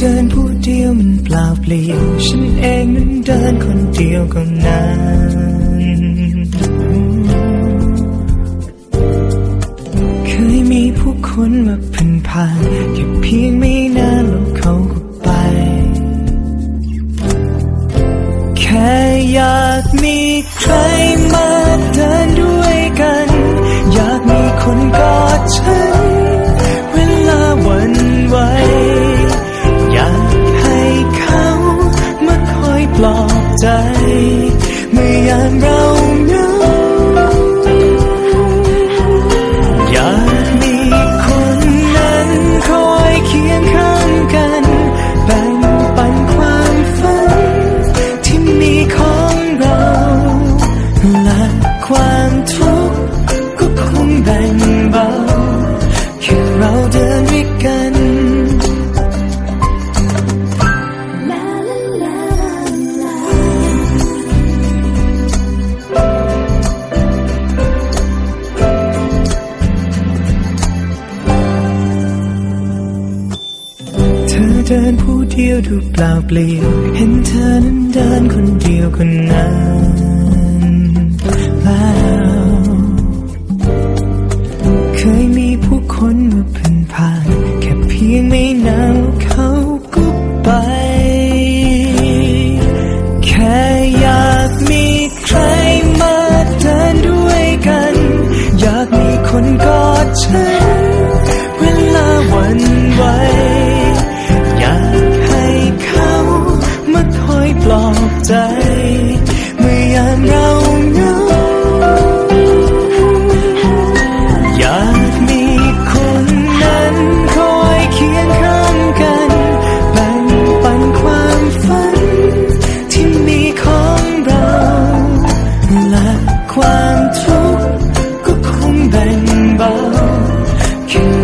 เดินผู้เดียวมันเปล่าเปลี่ยวฉันเองนั้นเดินคนเดียวก็นานเคยมีผู้คนมาผ่านผ่านแค่เพียงไม่นานแล้วเขาก็ไป แค่อยากมีใคร เดินผู้เดียวดูเปล่าเปลี่ยว เห็นเธอนั้นเดินคนเดียวคนนั้นแล้วเคยมีผู้คนมาผ่านผ่าน แค่เพียงไม่นานเขาก็ไปแค่อยากมีใครมาเดินด้วยกัน อยากมีคนกอดฉัน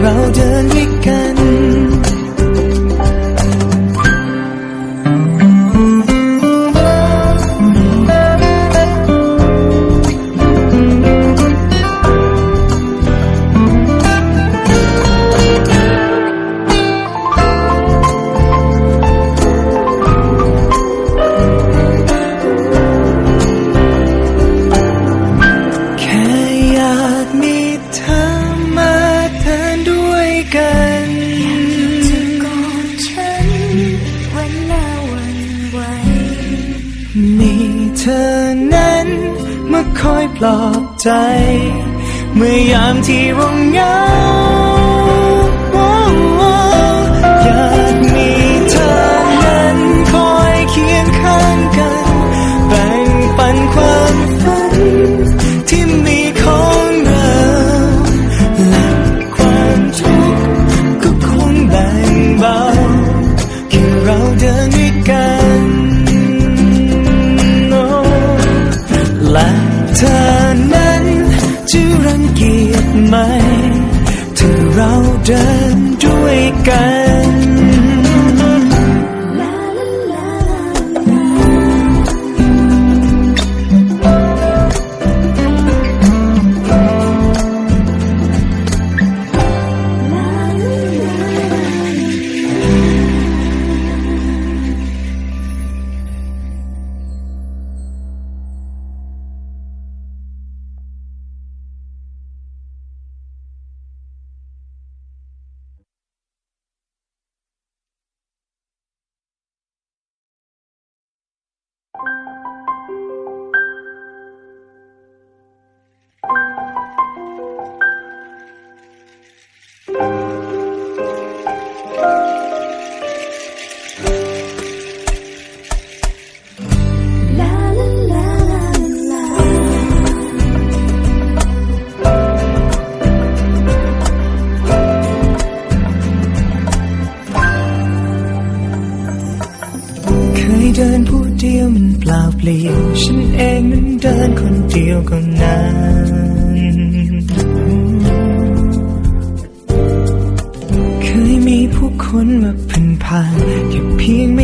เราเดินด้วยกัน มาคอยปลอบใจ เมื่อยามที่เราเหงาอยาก เเคยเดินผู้เดียวมันเปล่าเปลี่ยวฉันเองนั้นเดินคนเดียวก็นานเคยมีผู้คนมาผ่านผ่านแค่เพียงไม่